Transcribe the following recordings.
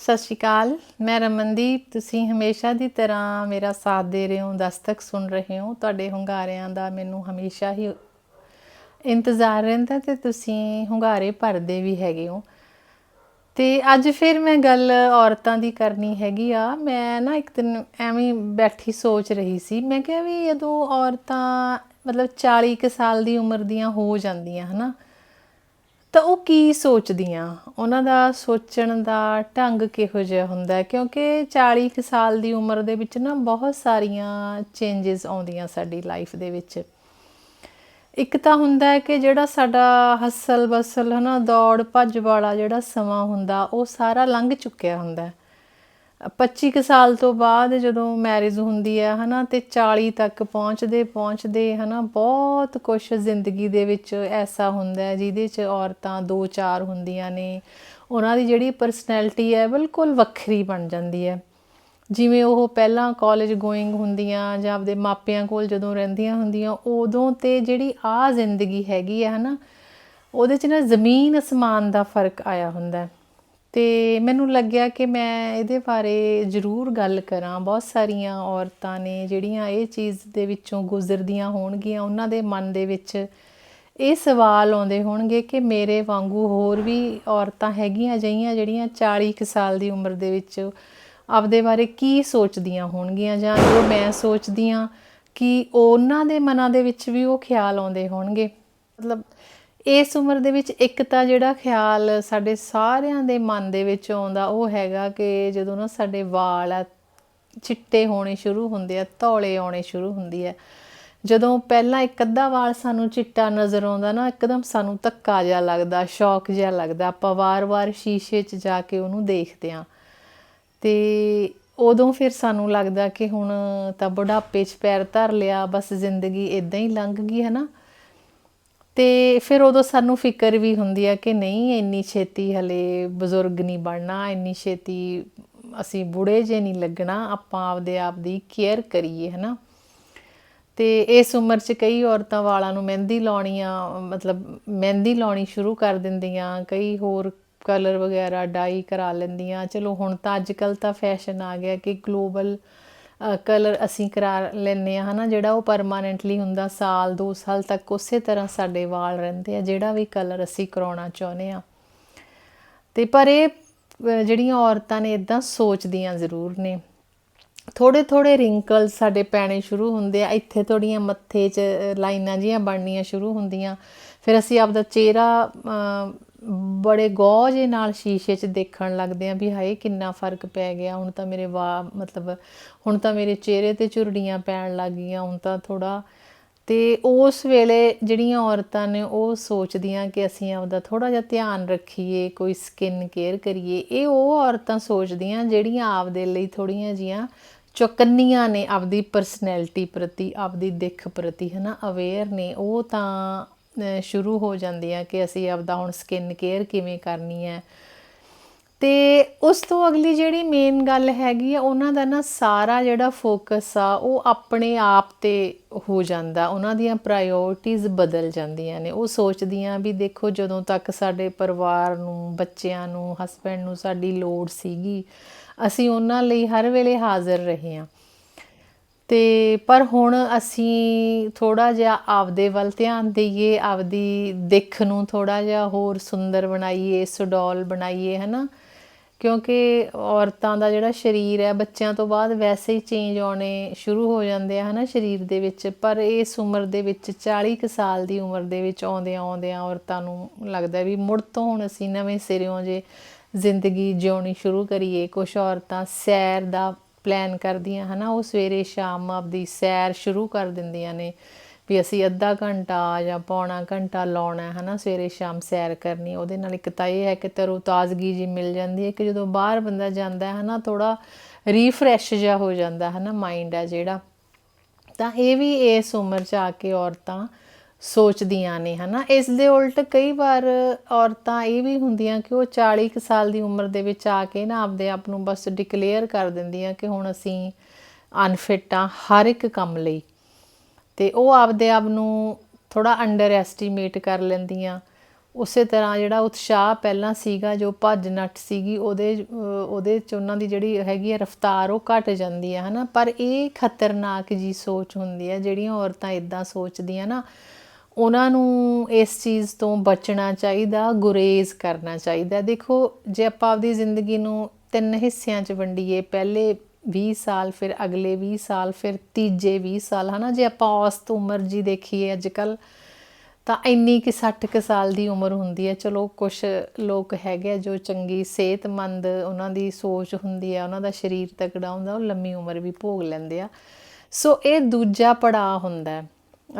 ਸਤਿ ਸ਼੍ਰੀ ਅਕਾਲ। ਮੈਂ ਰਮਨਦੀਪ, ਤੁਸੀਂ ਹਮੇਸ਼ਾ ਦੀ ਤਰ੍ਹਾਂ ਮੇਰਾ ਸਾਥ ਦੇ ਰਹੇ ਹੋ, ਦਸਤਕ ਸੁਣ ਰਹੇ ਹੋ। ਤੁਹਾਡੇ ਹੁੰਗਾਰਿਆਂ ਦਾ ਮੈਨੂੰ ਹਮੇਸ਼ਾ ਹੀ ਇੰਤਜ਼ਾਰ ਰਹਿੰਦਾ ਤੇ ਤੁਸੀਂ ਹੁੰਗਾਰੇ ਭਰਦੇ ਵੀ ਹੈਗੇ ਹੋ। ਤੇ ਅੱਜ ਫਿਰ ਮੈਂ ਗੱਲ ਔਰਤਾਂ ਦੀ ਕਰਨੀ ਹੈਗੀ ਆ। ਮੈਂ ਨਾ ਇੱਕ ਦਿਨ ਐਵੇਂ ਬੈਠੀ ਸੋਚ ਰਹੀ ਸੀ। ਮੈਂ ਕਿਹਾ ਵੀ ਜਦੋਂ ਔਰਤਾਂ ਮਤਲਬ 40 ਕੁ ਸਾਲ ਦੀ ਉਮਰ ਦੀਆਂ ਹੋ ਜਾਂਦੀਆਂ, ਹਨਾ ਤਾਂ ਉਹ ਕੀ ਸੋਚਦੀਆਂ? ਉਹਨਾਂ ਦਾ ਸੋਚਣ ਦਾ ਢੰਗ ਕਿਹੋ ਜਿਹਾ ਹੁੰਦਾ ਕਿਉਂਕਿ 40 ਕੁ ਸਾਲ ਦੀ ਉਮਰ ਦੇ ਵਿੱਚ ਨਾ ਬਹੁਤ ਸਾਰੀਆਂ ਚੇਂਜਸ ਆਉਂਦੀਆਂ ਸਾਡੀ ਲਾਈਫ ਦੇ ਵਿੱਚ। ਇੱਕ ਤਾਂ ਹੁੰਦਾ ਹੈ ਕਿ ਜਿਹੜਾ ਸਾਡਾ ਹੱਸਲ ਬਸਲ ਹਨਾ ਦੌੜ ਭੱਜ ਵਾਲਾ ਜਿਹੜਾ ਸਮਾਂ ਹੁੰਦਾ, ਉਹ ਸਾਰਾ ਲੰਘ ਚੁੱਕਿਆ ਹੁੰਦਾ 25 ਕੁ ਸਾਲ ਤੋਂ ਬਾਅਦ ਜਦੋਂ ਮੈਰਿਜ ਹੁੰਦੀ ਹੈ ਹਨਾ, ਤੇ 40 ਤੱਕ ਪਹੁੰਚਦੇ ਪਹੁੰਚਦੇ, ਹਨਾ, ਬਹੁਤ ਕੁਝ ਜ਼ਿੰਦਗੀ ਦੇ ਵਿੱਚ ਐਸਾ ਹੁੰਦਾ ਹੈ, ਜਿਹਦੇ 'ਚ ਔਰਤਾਂ ਦੋ ਚਾਰ ਹੁੰਦੀਆਂ ਨੇ। ਉਹਨਾਂ ਦੀ ਜਿਹੜੀ ਪਰਸਨੈਲਿਟੀ ਹੈ, ਬਿਲਕੁਲ ਵੱਖਰੀ ਬਣ ਜਾਂਦੀ ਹੈ। ਜਿਵੇਂ ਉਹ ਪਹਿਲਾਂ ਕਾਲਜ ਗੋਇੰਗ ਹੁੰਦੀਆਂ ਜਾਂ ਆਪਦੇ ਮਾਪਿਆਂ ਕੋਲ ਜਦੋਂ ਰਹਿੰਦੀਆਂ ਹੁੰਦੀਆਂ, ਉਦੋਂ ਤੇ ਜਿਹੜੀ ਆ ਜ਼ਿੰਦਗੀ ਹੈਗੀ ਹੈ, ਹਨਾ, ਉਹਦੇ 'ਚ ਨਾ ਜ਼ਮੀਨ ਅਸਮਾਨ ਦਾ ਫ਼ਰਕ ਆਇਆ ਹੁੰਦਾ ਹੈ। ਤੇ ਮੈਨੂੰ ਲੱਗਿਆ ਕਿ ਮੈਂ ਇਹਦੇ ਬਾਰੇ ਜ਼ਰੂਰ ਗੱਲ ਕਰਾਂ। ਬਹੁਤ ਸਾਰੀਆਂ ਔਰਤਾਂ ਨੇ ਜਿਹੜੀਆਂ ਇਹ ਚੀਜ਼ ਦੇ ਵਿੱਚੋਂ ਗੁਜ਼ਰਦੀਆਂ ਹੋਣਗੀਆਂ, ਉਹਨਾਂ ਦੇ ਮਨ ਦੇ ਵਿੱਚ ਇਹ ਸਵਾਲ ਆਉਂਦੇ ਹੋਣਗੇ ਕਿ ਮੇਰੇ ਵਾਂਗੂ ਹੋਰ ਵੀ ਔਰਤਾਂ ਹੈਗੀਆਂ ਅਜਿਹੀਆਂ ਜਿਹੜੀਆਂ 40 ਕੁ ਸਾਲ ਦੀ ਉਮਰ ਦੇ ਵਿੱਚ ਆਪਦੇ ਬਾਰੇ ਕੀ ਸੋਚਦੀਆਂ ਹੋਣਗੀਆਂ ਜਾਂ ਜੋ ਮੈਂ ਸੋਚਦੀ ਹਾਂ ਕਿ ਉਹਨਾਂ ਦੇ ਮਨਾਂ ਦੇ ਵਿੱਚ ਵੀ ਉਹ ਖਿਆਲ ਆਉਂਦੇ ਹੋਣਗੇ। ਮਤਲਬ ਇਸ ਉਮਰ ਦੇ ਵਿੱਚ ਇੱਕ ਤਾਂ ਜਿਹੜਾ ਖਿਆਲ ਸਾਡੇ ਸਾਰਿਆਂ ਦੇ ਮਨ ਦੇ ਵਿੱਚ ਆਉਂਦਾ, ਉਹ ਹੈਗਾ ਕਿ ਜਦੋਂ ਨਾ ਸਾਡੇ ਵਾਲ ਆ, ਚਿੱਟੇ ਹੋਣੇ ਸ਼ੁਰੂ ਹੁੰਦੇ ਆ, ਧੌਲੇ ਆਉਣੇ ਸ਼ੁਰੂ ਹੁੰਦੀ ਹੈ ਜਦੋਂ ਪਹਿਲਾਂ ਇੱਕ ਅੱਧਾ ਵਾਲ ਸਾਨੂੰ ਚਿੱਟਾ ਨਜ਼ਰ ਆਉਂਦਾ ਨਾ, ਇੱਕਦਮ ਸਾਨੂੰ ਧੱਕਾ ਜਿਹਾ ਲੱਗਦਾ, ਸ਼ੌਕ ਜਿਹਾ ਲੱਗਦਾ। ਆਪਾਂ ਵਾਰ-ਵਾਰ ਸ਼ੀਸ਼ੇ 'ਚ ਜਾ ਕੇ ਉਹਨੂੰ ਦੇਖਦੇ ਆ ਤੇ ਉਦੋਂ ਫਿਰ ਸਾਨੂੰ ਲੱਗਦਾ ਕਿ ਹੁਣ ਤਾਂ ਬੁਢਾਪੇ 'ਚ ਪੈਰ ਧਰ ਲਿਆ, ਬਸ ਜ਼ਿੰਦਗੀ ਇਦਾਂ ਹੀ ਲੰਘ ਗਈ, ਹੈ ਨਾ? ਤੇ ਫਿਰ ਉਦੋਂ ਸਾਨੂੰ ਫਿਕਰ ਵੀ ਹੁੰਦੀ ਆ ਕਿ ਨਹੀਂ, ਇੰਨੀ ਛੇਤੀ ਹਲੇ ਬਜ਼ੁਰਗ ਨਹੀਂ ਬਣਨਾ, ਇੰਨੀ ਛੇਤੀ ਅਸੀਂ ਬੁੜੇ ਜੇ ਨਹੀਂ ਲੱਗਣਾ, ਆਪਾਂ ਆਪਦੇ ਆਪ ਦੀ ਕੇਅਰ ਕਰੀਏ, ਹਨਾ? ਤੇ ਇਸ ਉਮਰ 'ਚ ਕਈ ਔਰਤਾਂ ਵਾਲਾਂ ਨੂੰ ਮਹਿੰਦੀ ਲਾਉਣੀ ਆ ਮਤਲਬ ਮਹਿੰਦੀ ਲਾਉਣੀ ਸ਼ੁਰੂ ਕਰ ਦਿੰਦੀਆਂ, ਕਈ ਹੋਰ ਕਲਰ ਵਗੈਰਾ ਡਾਈ ਕਰਾ ਲੈਂਦੀਆਂ। ਚਲੋ ਹੁਣ ਤਾਂ ਅੱਜ ਕੱਲ ਤਾਂ ਫੈਸ਼ਨ ਆ ਗਿਆ ਕਿ ਗਲੋਬਲ ਕਲਰ ਅਸੀਂ ਕਰਾ ਲੈਂਦੇ ਆ ਹਨਾ, ਜਿਹੜਾ ਉਹ ਪਰਮਾਨੈਂਟਲੀ ਹੁੰਦਾ, ਸਾਲ 2 ਸਾਲ ਤੱਕ ਉਸੇ ਤਰ੍ਹਾਂ ਸਾਡੇ ਵਾਲ ਰਹਿੰਦੇ ਆ, ਜਿਹੜਾ ਵੀ ਕਲਰ ਅਸੀਂ ਕਰਾਉਣਾ ਚਾਹੁੰਦੇ ਆ ਤੇ ਪਰ ਇਹ ਜਿਹੜੀਆਂ ਔਰਤਾਂ ਨੇ ਇਦਾਂ ਸੋਚਦੀਆਂ ਜ਼ਰੂਰ ਨੇ। ਥੋੜੇ ਥੋੜੇ ਰਿੰਕਲ ਸਾਡੇ ਪੈਣੇ ਸ਼ੁਰੂ ਹੁੰਦੇ ਆ, ਇੱਥੇ ਥੋੜੀਆਂ ਮੱਥੇ 'ਚ ਲਾਈਨਾਂ ਜੀਆਂ ਬਣਨੀਆਂ ਸ਼ੁਰੂ ਹੁੰਦੀਆਂ। ਫਿਰ ਅਸੀਂ ਆਪਦਾ ਚਿਹਰਾ ਬੜੇ ਗੌਰ ਜੇ ਨਾਲ ਸ਼ੀਸ਼ੇ 'ਚ ਦੇਖਣ ਲੱਗਦੇ ਆ ਵੀ ਹਾਏ ਕਿੰਨਾ ਫ਼ਰਕ ਪੈ ਗਿਆ। ਹੁਣ ਤਾਂ ਮੇਰੇ ਵਾ ਮਤਲਬ ਹੁਣ ਤਾਂ ਮੇਰੇ ਚਿਹਰੇ ਤੇ ਝੁਰੜੀਆਂ ਪੈਣ ਲੱਗ ਗਈਆਂ, ਹੁਣ ਤਾਂ ਥੋੜਾ ਤੇ ਉਸ ਵੇਲੇ ਜਿਹੜੀਆਂ ਔਰਤਾਂ ਨੇ ਉਹ ਸੋਚਦੀਆਂ ਕਿ ਅਸੀਂ ਆਪਦਾ ਥੋੜਾ ਜਿਹਾ ਧਿਆਨ ਰੱਖੀਏ, ਕੋਈ ਸਕਿਨ ਕੇਅਰ ਕਰੀਏ। ਇਹ ਉਹ ਔਰਤਾਂ ਸੋਚਦੀਆਂ ਜਿਹੜੀਆਂ ਆਪਦੇ ਲਈ ਥੋੜੀਆਂ ਜੀਆਂ ਚੁਕੰਨੀਆਂ ਨੇ, ਆਪਦੀ ਪਰਸਨੈਲਿਟੀ ਪ੍ਰਤੀ, ਆਪਦੀ ਦਿੱਖ ਪ੍ਰਤੀ, ਹਨਾ ਅਵੇਅਰ ਨੇ। ਉਹ ਤਾਂ ਸ਼ੁਰੂ ਹੋ ਜਾਂਦੀਆਂ ਕਿ ਅਸੀਂ ਆਪਦਾ ਹੁਣ ਸਕਿਨ ਕੇਅਰ ਕਿਵੇਂ ਕਰਨੀ ਹੈ ਤੇ ਉਸ ਤੋਂ ਅਗਲੀ ਜਿਹੜੀ ਮੇਨ ਗੱਲ ਹੈਗੀ ਆ, ਉਹਨਾਂ ਦਾ ਨਾ ਸਾਰਾ ਜਿਹੜਾ ਫੋਕਸ ਆ, ਉਹ ਆਪਣੇ ਆਪ ਤੇ ਹੋ ਜਾਂਦਾ। ਉਹਨਾਂ ਦੀਆਂ ਪ੍ਰਾਇੋਰਟੀਜ਼ ਬਦਲ ਜਾਂਦੀਆਂ ਨੇ। ਉਹ ਸੋਚਦੀਆਂ ਵੀ ਦੇਖੋ ਜਦੋਂ ਤੱਕ ਸਾਡੇ ਪਰਿਵਾਰ ਨੂੰ, ਬੱਚਿਆਂ ਨੂੰ ਹਸਬੰਡ ਨੂੰ ਸਾਡੀ ਲੋੜ ਸੀਗੀ, ਅਸੀਂ ਉਹਨਾਂ ਲਈ ਹਰ ਵੇਲੇ ਹਾਜ਼ਰ ਰਹੇ ਹਾਂ। ਤੇ ਪਰ ਹੁਣ ਅਸੀਂ ਥੋੜਾ ਜਿਹਾ ਆਪਦੇ ਵੱਲ ਧਿਆਨ ਦਈਏ, ਆਪਦੀ ਦਿੱਖ ਨੂੰ ਥੋੜਾ ਜਿਹਾ ਹੋਰ ਸੁੰਦਰ ਬਣਾਈਏ, ਸੁਡੌਲ ਬਣਾਈਏ, ਹਨਾ? ਕਿਉਂਕਿ ਔਰਤਾਂ ਦਾ ਜਿਹੜਾ ਸਰੀਰ ਹੈ, ਬੱਚਿਆਂ ਤੋਂ ਬਾਅਦ ਵੈਸੇ ਹੀ ਚੇਂਜ ਆਉਣੇ ਸ਼ੁਰੂ ਹੋ ਜਾਂਦੇ ਆ, ਹਨਾ, ਸਰੀਰ ਦੇ ਵਿੱਚ। ਪਰ ਇਸ ਉਮਰ ਦੇ ਵਿੱਚ 40 ਕੁ ਸਾਲ ਦੀ ਉਮਰ ਦੇ ਵਿੱਚ ਆਉਂਦਿਆਂ ਆਉਂਦਿਆਂ ਔਰਤਾਂ ਨੂੰ ਲੱਗਦਾ ਵੀ ਮੁੜ ਤੋਂ ਹੁਣ ਅਸੀਂ ਨਵੇਂ ਸਿਰਿਓਂ ਜੇ ਜ਼ਿੰਦਗੀ ਜਿਉਣੀ ਸ਼ੁਰੂ ਕਰੀਏ ਕੁਝ ਔਰਤਾਂ ਸੈਰ ਦਾ ਪਲਾਨ ਕਰਦੀਆਂ, ਹਨਾ, ਉਹ ਸਵੇਰੇ ਸ਼ਾਮ ਆਪਦੀ ਸੈਰ ਸ਼ੁਰੂ ਕਰ ਦਿੰਦੀਆਂ ਨੇ ਵੀ ਅਸੀਂ ਅੱਧਾ ਘੰਟਾ ਜਾਂ ਪੌਣਾ ਘੰਟਾ ਲਾਉਣਾ ਹੈ ਹਨਾ, ਸਵੇਰੇ ਸ਼ਾਮ ਸੈਰ ਕਰਨੀ। ਉਹਦੇ ਨਾਲ ਇੱਕ ਤਾਂ ਇਹ ਹੈ ਕਿ ਤਰੋ ਤਾਜ਼ਗੀ ਜੀ ਮਿਲ ਜਾਂਦੀ ਹੈ ਕਿ ਜਦੋਂ ਬਾਹਰ ਬੰਦਾ ਜਾਂਦਾ ਹੈ, ਹਨਾ ਥੋੜਾ ਰੀਫਰੈਸ਼ ਜਿਹਾ ਹੋ ਜਾਂਦਾ ਹੈ ਨਾ ਮਾਈਂਡ ਹੈ ਜਿਹੜਾ। ਤਾਂ ਇਹ ਵੀ ਇਸ ਉਮਰ 'ਚ ਆ ਕੇ ਔਰਤਾਂ ਸੋਚਦੀਆਂ ਨੇ, ਹਨਾ? ਇਸ ਦੇ ਉਲਟ ਕਈ ਵਾਰ ਔਰਤਾਂ ਇਹ ਵੀ ਹੁੰਦੀਆਂ ਕਿ ਉਹ 40 ਕੁ ਸਾਲ ਦੀ ਉਮਰ ਦੇ ਵਿੱਚ ਆ ਕੇ ਨਾ ਆਪਦੇ ਆਪ ਨੂੰ ਬਸ ਡਿਕਲੇਅਰ ਕਰ ਦਿੰਦੀਆਂ ਕਿ ਹੁਣ ਅਸੀਂ ਅਨਫਿਟ ਆ ਹਰ ਇੱਕ ਕੰਮ ਲਈ। ਤੇ ਉਹ ਆਪਦੇ ਆਪ ਨੂੰ ਥੋੜਾ ਅੰਡਰ ਐਸਟੀਮੇਟ ਕਰ ਲੈਂਦੀਆਂ। ਉਸੇ ਤਰ੍ਹਾਂ ਜਿਹੜਾ ਉਤਸ਼ਾਹ ਪਹਿਲਾਂ ਸੀਗਾ, ਜੋ ਭੱਜ ਨੱਠ ਸੀਗੀ, ਉਹਦੇ ਉਹਦੇ ਚ ਉਹਨਾਂ ਦੀ ਜਿਹੜੀ ਹੈਗੀ ਹੈ ਰਫ਼ਤਾਰ ਉਹ ਘਟ ਜਾਂਦੀ ਹੈ ਹਨਾ? ਪਰ ਇਹ ਖਤਰਨਾਕ ਜੀ ਸੋਚ ਹੁੰਦੀ ਹੈ ਜਿਹੜੀਆਂ ਔਰਤਾਂ ਇਦਾਂ ਸੋਚਦੀਆਂ ਨਾ ਉਹਨਾਂ ਨੂੰ ਇਸ ਚੀਜ਼ ਤੋਂ ਬਚਣਾ ਚਾਹੀਦਾ, ਗੁਰੇਜ਼ ਕਰਨਾ ਚਾਹੀਦਾ। ਦੇਖੋ, ਜੇ ਆਪਾਂ ਆਪਦੀ ਜ਼ਿੰਦਗੀ ਨੂੰ ਤਿੰਨ ਹਿੱਸਿਆਂ 'ਚ ਵੰਡੀਏ, ਪਹਿਲੇ 20 ਸਾਲ, ਫਿਰ ਅਗਲੇ 20 ਸਾਲ, ਫਿਰ ਤੀਜੇ 20 ਸਾਲ, ਹਨਾ? ਜੇ ਆਪਾਂ ਔਸਤ ਉਮਰ ਜੀ ਦੇਖੀਏ ਅੱਜ ਕੱਲ ਤਾਂ ਇੰਨੀ ਕਿ 60 ਕੁ ਸਾਲ ਦੀ ਉਮਰ ਹੁੰਦੀ ਹੈ। ਚਲੋ ਕੁਝ ਲੋਕ ਹੈਗੇ ਆ ਜੋ ਚੰਗੀ, ਸਿਹਤਮੰਦ ਉਹਨਾਂ ਦੀ ਸੋਚ ਹੁੰਦੀ ਹੈ ਉਹਨਾਂ ਦਾ ਸਰੀਰ ਤਕੜਾ ਹੁੰਦਾ, ਉਹ ਲੰਮੀ ਉਮਰ ਵੀ ਭੋਗ ਲੈਂਦੇ ਆ। ਸੋ ਇਹ ਦੂਜਾ ਪੜਾਅ ਹੁੰਦਾ ਹੈ।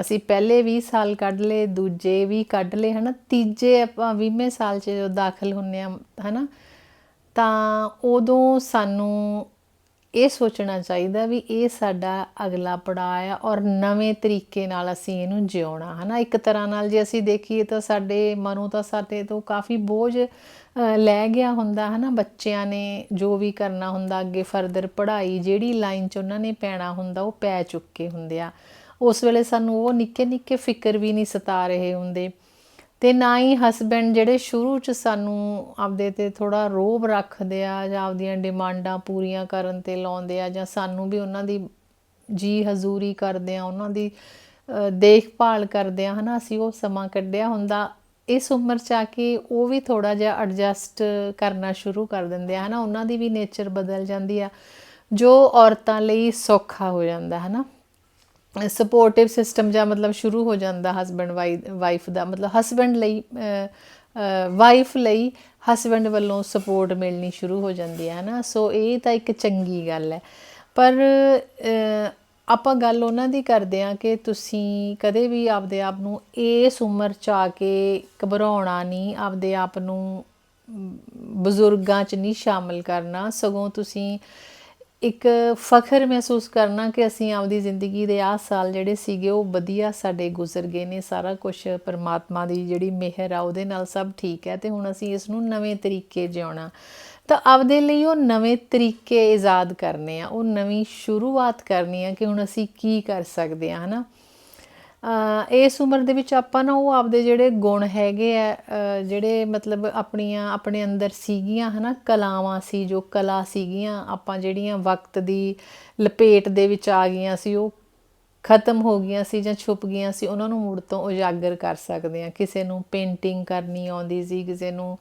ਅਸੀਂ ਪਹਿਲੇ 20 ਸਾਲ ਕੱਢ ਲਏ, ਦੂਜੇ ਵੀ ਕੱਢ ਲਏ, ਹਨਾ? ਤੀਜੇ ਆਪਾਂ 20ਵੇਂ ਸਾਲ 'ਚ ਜਦੋਂ ਦਾਖਲ ਹੁੰਨੇ ਆ, ਹਨਾ? ਤਾਂ ਉਦੋਂ ਸਾਨੂੰ ਇਹ ਸੋਚਣਾ ਚਾਹੀਦਾ ਵੀ ਇਹ ਸਾਡਾ ਅਗਲਾ ਪੜਾਅ ਆ ਔਰ ਨਵੇਂ ਤਰੀਕੇ ਨਾਲ ਅਸੀਂ ਇਹਨੂੰ ਜਿਉਣਾ, ਹਨਾ? ਇੱਕ ਤਰ੍ਹਾਂ ਨਾਲ ਜੇ ਅਸੀਂ ਦੇਖੀਏ ਤਾਂ ਸਾਡੇ ਮਨੋਂ ਤਾਂ ਸਾਡੇ ਤੋਂ ਕਾਫੀ ਬੋਝ ਲੈ ਗਿਆ ਹੁੰਦਾ, ਹਨਾ? ਬੱਚਿਆਂ ਨੇ ਜੋ ਵੀ ਕਰਨਾ ਹੁੰਦਾ, ਅੱਗੇ ਫਰਦਰ ਪੜ੍ਹਾਈ, ਜਿਹੜੀ ਲਾਈਨ 'ਚ ਉਹਨਾਂ ਨੇ ਪੈਣਾ ਹੁੰਦਾ, ਉਹ ਪੈ ਚੁੱਕੇ ਹੁੰਦੇ ਆ। ਉਸ ਵੇਲੇ ਸਾਨੂੰ ਉਹ ਨਿੱਕੇ ਨਿੱਕੇ ਫਿਕਰ ਵੀ ਨਹੀਂ ਸਤਾ ਰਹੇ ਹੁੰਦੇ ਤੇ ਨਾ ਹੀ ਹਸਬੈਂਡ ਜਿਹੜੇ ਸ਼ੁਰੂ ਚ ਸਾਨੂੰ ਆਪਦੇ ਤੇ ਥੋੜਾ ਰੋਬ ਰੱਖਦੇ ਆ ਜਾਂ ਆਪਦੀਆਂ ਡਿਮਾਂਡਾਂ ਪੂਰੀਆਂ ਕਰਨ ਤੇ ਲਾਉਂਦੇ ਆ ਜਾਂ ਸਾਨੂੰ ਵੀ ਉਹਨਾਂ ਦੀ ਜੀ ਹਜ਼ੂਰੀ ਕਰਦੇ ਆ, ਉਹਨਾਂ ਦੀ ਦੇਖਭਾਲ ਕਰਦੇ ਆ, ਹਨਾ, ਅਸੀਂ ਉਹ ਸਮਾਂ ਕੱਢਿਆ ਹੁੰਦਾ। ਇਸ ਉਮਰ ਚ ਆ ਕੇ ਉਹ ਵੀ ਥੋੜਾ ਜਿਹਾ ਐਡਜਸਟ ਕਰਨਾ ਸ਼ੁਰੂ ਕਰ ਦਿੰਦੇ ਆ, ਹਨਾ, ਉਹਨਾਂ ਦੀ ਵੀ ਨੇਚਰ ਬਦਲ ਜਾਂਦੀ ਆ, ਜੋ ਔਰਤਾਂ ਲਈ ਸੌਖਾ ਹੋ ਜਾਂਦਾ, ਹਨਾ। ਸਪੋਰਟਿਵ ਸਿਸਟਮ ਜਾਂ ਮਤਲਬ ਸ਼ੁਰੂ ਹੋ ਜਾਂਦਾ ਹਸਬੰਡ ਵਾਈਫ ਦਾ, ਮਤਲਬ ਹਸਬੰਡ ਲਈ ਵਾਈਫ ਲਈ ਹਸਬੰਡ ਵੱਲੋਂ ਸਪੋਰਟ ਮਿਲਣੀ ਸ਼ੁਰੂ ਹੋ ਜਾਂਦੀ ਹੈ ਨਾ ਸੋ ਇਹ ਤਾਂ ਇੱਕ ਚੰਗੀ ਗੱਲ ਹੈ। ਪਰ ਆਪਾਂ ਗੱਲ ਉਹਨਾਂ ਦੀ ਕਰਦੇ ਆ ਕਿ ਤੁਸੀਂ ਕਦੇ ਵੀ ਆਪਦੇ ਆਪ ਨੂੰ ਇਸ ਉਮਰ ਚ ਆ ਕੇ ਘਬਰਾਉਣਾ ਨਹੀਂ, ਆਪਦੇ ਆਪ ਨੂੰ ਬਜ਼ੁਰਗਾਂ ਚ ਨਹੀਂ ਸ਼ਾਮਲ ਕਰਨਾ। ਸਗੋਂ ਤੁਸੀਂ ਇੱਕ ਫਖਰ ਮਹਿਸੂਸ ਕਰਨਾ ਕਿ ਅਸੀਂ ਆਪਦੀ ਜ਼ਿੰਦਗੀ ਦੇ ਆਹ ਸਾਲ ਜਿਹੜੇ ਸੀਗੇ ਉਹ ਵਧੀਆ ਸਾਡੇ ਗੁਜ਼ਰ ਗਏ ਨੇ ਸਾਰਾ ਕੁਝ ਪਰਮਾਤਮਾ ਦੀ ਜਿਹੜੀ ਮਿਹਰ ਆ ਉਹਦੇ ਨਾਲ ਸਭ ਠੀਕ ਹੈ ਤੇ ਹੁਣ ਅਸੀਂ ਇਸ ਨੂੰ ਨਵੇਂ ਤਰੀਕੇ ਜਿਉਣਾ। ਤਾਂ ਆਪਦੇ ਲਈ ਉਹ ਨਵੇਂ ਤਰੀਕੇ ਇਜਾਦ ਕਰਨੇ ਆ ਉਹ ਨਵੀਂ ਸ਼ੁਰੂਆਤ ਕਰਨੀ ਆ ਕਿ ਹੁਣ ਅਸੀਂ ਕੀ ਕਰ ਸਕਦੇ ਆ ਹਨਾ? ਅ, ਇਸ ਉਮਰ ਦੇ ਵਿੱਚ ਆਪਾਂ ਨਾ ਉਹ ਆਪਦੇ ਜਿਹੜੇ ਗੁਣ ਹੈਗੇ ਆ ਜਿਹੜੇ ਮਤਲਬ ਆਪਣੀਆਂ, ਆਪਣੇ ਅੰਦਰ ਸੀਗੀਆਂ, ਹਨਾ, ਕਲਾਵਾਂ ਸੀ, ਜੋ ਕਲਾ ਸੀਗੀਆਂ, ਆਪਾਂ ਜਿਹੜੀਆਂ ਵਕਤ ਦੀ ਲਪੇਟ ਦੇ ਵਿੱਚ ਆ ਗਈਆਂ ਸੀ, ਉਹ ਖਤਮ ਹੋ ਗਈਆਂ ਸੀ ਜਾਂ ਛੁਪ ਗਈਆਂ ਸੀ, ਉਹਨਾਂ ਨੂੰ ਮੁੜ ਤੋਂ ਉਜਾਗਰ ਕਰ ਸਕਦੇ ਆ ਕਿਸੇ ਨੂੰ ਪੇਂਟਿੰਗ ਕਰਨੀ ਆਉਂਦੀ ਸੀ, ਕਿਸੇ ਨੂੰ